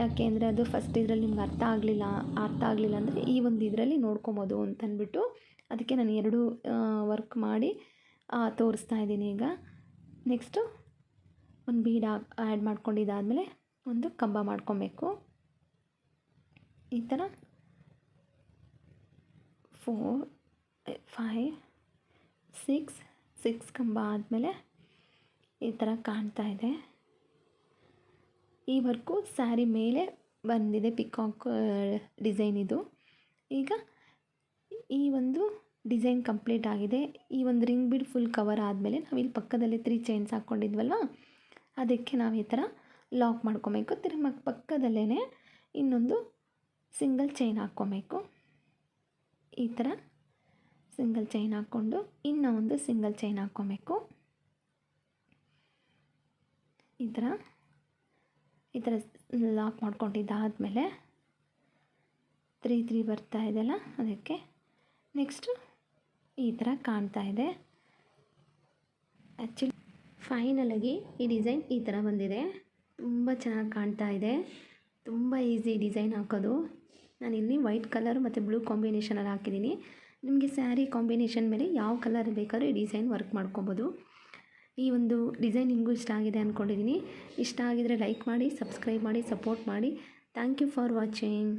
ಯಾಕೆ ಅಂದರೆ ಅದು ಫಸ್ಟ್ ಇದರಲ್ಲಿ ನಿಮ್ಗೆ ಅರ್ಥ ಆಗಲಿಲ್ಲ ಅರ್ಥ ಆಗಲಿಲ್ಲ ಅಂದರೆ ಈ ಒಂದು ಇದರಲ್ಲಿ ನೋಡ್ಕೊಬೋದು ಅಂತಂದ್ಬಿಟ್ಟು ಅದಕ್ಕೆ ನಾನು ಎರಡು ವರ್ಕ್ ಮಾಡಿ ತೋರಿಸ್ತಾ ಇದ್ದೀನಿ ಈಗ. ನೆಕ್ಸ್ಟು ಒಂದು ಬೀಡ್ ಆ್ಯಡ್ ಮಾಡ್ಕೊಂಡಿದ್ದಾದಮೇಲೆ ಒಂದು ಕಂಬ ಮಾಡ್ಕೊಬೇಕು. ಈ ಥರ ಫೋರ್ ಫೈವ್ ಸಿಕ್ಸ್ ಸಿಕ್ಸ್ ಕಂಬ ಆದಮೇಲೆ ಈ ಥರ ಕಾಣ್ತಾ ಇದೆ. ಈ ವರ್ಕು ಸ್ಯಾರಿ ಮೇಲೆ ಬಂದಿದೆ ಪಿಕಾಕ್ ಡಿಸೈನ್ ಇದು. ಈಗ ಈ ಒಂದು ಡಿಸೈನ್ ಕಂಪ್ಲೀಟ್ ಆಗಿದೆ. ಈ ಒಂದು ರಿಂಗ್ ಬಿಡ್ ಫುಲ್ ಕವರ್ ಆದಮೇಲೆ ನಾವು ಇಲ್ಲಿ ಪಕ್ಕದಲ್ಲಿ ತ್ರೀ ಚೈನ್ಸ್ ಹಾಕ್ಕೊಂಡಿದ್ವಲ್ಲ ಅದಕ್ಕೆ ನಾವು ಈ ಥರ ಲಾಕ್ ಮಾಡ್ಕೊಬೇಕು. ತಿರ್ಗಿ ಪಕ್ಕದಲ್ಲೇ ಇನ್ನೊಂದು ಸಿಂಗಲ್ ಚೈನ್ ಹಾಕ್ಕೊಬೇಕು ಈ ಥರ ಸಿಂಗಲ್ ಚೈನ್ ಹಾಕ್ಕೊಂಡು ಇನ್ನೂ ಒಂದು ಸಿಂಗಲ್ ಚೈನ್ ಹಾಕ್ಕೊಬೇಕು ಈ ಥರ ಈ ಥರ ಲಾಕ್ ಮಾಡ್ಕೊಂಡಿದ್ದಾದಮೇಲೆ ತ್ರೀ ತ್ರೀ ಬರ್ತಾ ಇದೆಯಲ್ಲ ಅದಕ್ಕೆ ನೆಕ್ಸ್ಟು ಈ ಥರ ಕಾಣ್ತಾ ಇದೆ. ಆ್ಯಕ್ಚುಲಿ ಫೈನಲಾಗಿ ಈ ಡಿಸೈನ್ ಈ ಥರ ಬಂದಿದೆ. ತುಂಬ ಚೆನ್ನಾಗಿ ಕಾಣ್ತಾ ಇದೆ. ತುಂಬ ಈಸಿ ಡಿಸೈನ್ ಹಾಕೋದು. ನಾನು ಇಲ್ಲಿ ವೈಟ್ ಕಲರ್ ಮತ್ತು ಬ್ಲೂ ಕಾಂಬಿನೇಷನಲ್ಲಿ ಹಾಕಿದ್ದೀನಿ. ನಿಮಗೆ ಸ್ಯಾರಿ ಕಾಂಬಿನೇಷನ್ ಮೇಲೆ ಯಾವ ಕಲರ್ ಬೇಕಾದ್ರೂ ಈ ಡಿಸೈನ್ ವರ್ಕ್ ಮಾಡ್ಕೊಬೋದು. ಈ ಒಂದು ಡಿಸೈನ್ ನಿಮಗೂ ಇಷ್ಟ ಆಗಿದೆ ಅಂದ್ಕೊಂಡಿದ್ದೀನಿ ಇಷ್ಟ ಆಗಿದರೆ ಲೈಕ್ ಮಾಡಿ ಸಬ್ಸ್ಕ್ರೈಬ್ ಮಾಡಿ ಸಪೋರ್ಟ್ ಮಾಡಿ. Thank you for watching